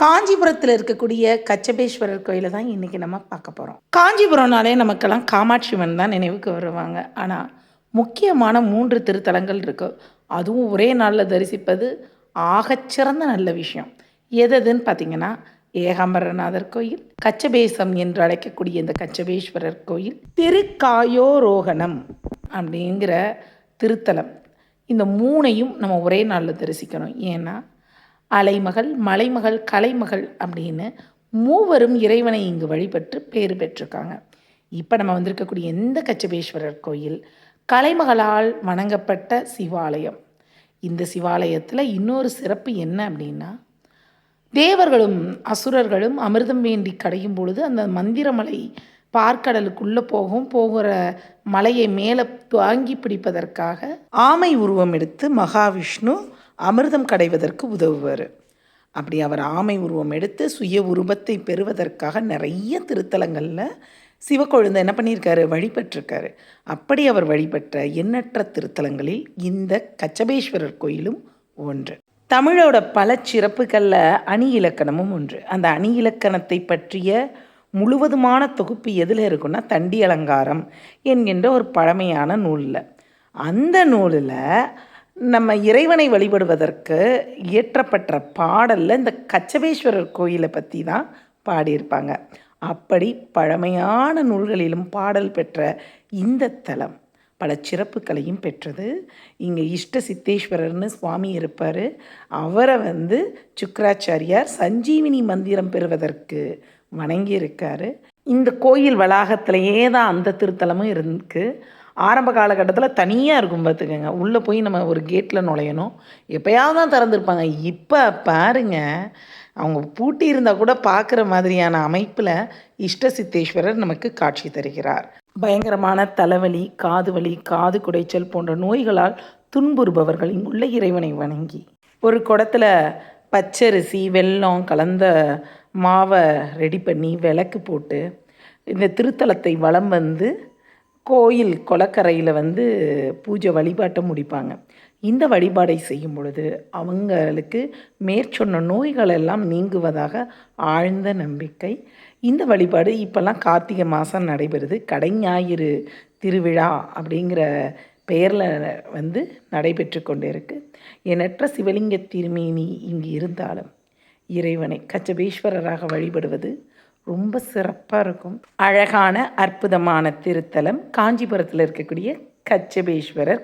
காஞ்சிபுரத்தில் இருக்கக்கூடிய கச்சபேஸ்வரர் கோயிலை தான் இன்றைக்கி நம்ம பார்க்க போகிறோம் காஞ்சிபுரம்னாலே நமக்கெல்லாம் காமாட்சிவன் தான் நினைவுக்கு வருவாங்க. ஆனால் முக்கியமான மூன்று திருத்தலங்கள் இருக்கு. அதுவும் ஒரே நாளில் தரிசிப்பது ஆகச்சிறந்த நல்ல விஷயம். எதுன்னு பார்த்தீங்கன்னா ஏகாம்பரநாதர் கோயில் கச்சபேசம் என்று அழைக்கக்கூடிய இந்த கச்சபேஸ்வரர் கோயில் திருக்காயோரோகணம் அப்படிங்கிற திருத்தலம். இந்த மூணையும் நம்ம ஒரே நாளில் தரிசிக்கணும். ஏன்னா அலைமகள் மலைமகள் கலைமகள் அப்படின்னு மூவரும் இறைவனை இங்கு வழிபட்டு பேறு பெற்றிருக்காங்க. இப்போ நம்ம வந்திருக்கக்கூடிய எந்த கச்சபேஸ்வரர் கோயில் கலைமகளால் வணங்கப்பட்ட சிவாலயம். இந்த சிவாலயத்தில் இன்னொரு சிறப்பு என்ன அப்படின்னா தேவர்களும் அசுரர்களும் அமிர்தம் வேண்டி கடையும் பொழுது அந்த மந்திரமலை பார்க்கடலுக்குள்ளே போகும் போகிற மலையை மேலே தாங்கி பிடிப்பதற்காக ஆமை உருவம் எடுத்து மகாவிஷ்ணு அமிர்தம் கடைவதற்கு உதவுவார். அப்படி அவர் ஆமை உருவம் எடுத்து சுய உருவத்தை பெறுவதற்காக நிறைய திருத்தலங்களில் சிவக்கொழுந்தை என்ன பண்ணியிருக்காரு? வழிபட்டிருக்காரு. அப்படி அவர் வழிபட்ட எண்ணற்ற திருத்தலங்களில் இந்த கச்சபேஸ்வரர் கோயிலும் ஒன்று. தமிழோட பல சிறப்புகளில் அணி இலக்கணமும் ஒன்று. அந்த அணி இலக்கணத்தை பற்றிய முழுவதுமான தொகுப்பு எதில் இருக்குன்னா தண்டி அலங்காரம் என்கின்ற ஒரு பழமையான நூலில். அந்த நூலில் நம்ம இறைவனை வழிபடுவதற்கு இயற்றப்பட்ட பாடலில் இந்த கச்சவேஸ்வரர் கோயிலை பற்றி தான் பாடியிருப்பாங்க. அப்படி பழமையான நூல்களிலும் பாடல் பெற்ற இந்த தலம் பல சிறப்புகளையும் பெற்றது. இங்கே இஷ்ட சித்தேஸ்வரர்னு சுவாமி இருப்பார். அவரை வந்து சுக்கராச்சாரியார் சஞ்சீவினி மந்திரம் பெறுவதற்கு வணங்கியிருக்காரு. இந்த கோயில் வளாகத்திலேயே தான் அந்த திருத்தலமும் இருக்குது ஆரம்ப காலகட்டத்தில் தனியாக இருக்கும் பார்த்துக்கோங்க உள்ளே போய் நம்ம ஒரு கேட்டில் நுழையணும். எப்போயாவது தான் திறந்துருப்பாங்க. இப்போ பாருங்க அவங்க பூட்டி இருந்தால் கூட பார்க்குற மாதிரியான அமைப்பில் இஷ்ட சித்தேஸ்வரர் நமக்கு காட்சி தருகிறார். பயங்கரமான தலைவலி காது வலி காது குடைச்சல் போன்ற நோய்களால் துன்புறுபவர்கள் இங்குள்ள இறைவனை வணங்கி. ஒரு குடத்தில் பச்சரிசி வெல்லம் கலந்த மாவை ரெடி பண்ணி விளக்கு போட்டு இந்த திருத்தலத்தை வளம் வந்து கோயில் கொலக்கரையில் வந்து பூஜை வழிபாட்டை முடிப்பாங்க. இந்த வழிபாடை செய்யும் பொழுது அவங்களுக்கு மேற்சொன்ன நோய்கள் எல்லாம் நீங்குவதாக ஆழ்ந்த நம்பிக்கை. இந்த வழிபாடு இப்போல்லாம் கார்த்திகை மாதம் நடைபெறுது. கடை ஞாயிறு திருவிழா அப்படிங்கிற பெயரில் வந்து நடைபெற்று கொண்டு இருக்கு எண்ணற்ற சிவலிங்க திருமேனி இங்கு இருந்தாலும் இறைவனை கச்சபேஸ்வரராக வழிபடுவது ரொம்ப சிறப்பாக இருக்கும். அழகான அற்புதமான திருத்தலம். காஞ்சிபுரத்தில் இருக்கக்கூடிய கச்சபேஸ்வரர்.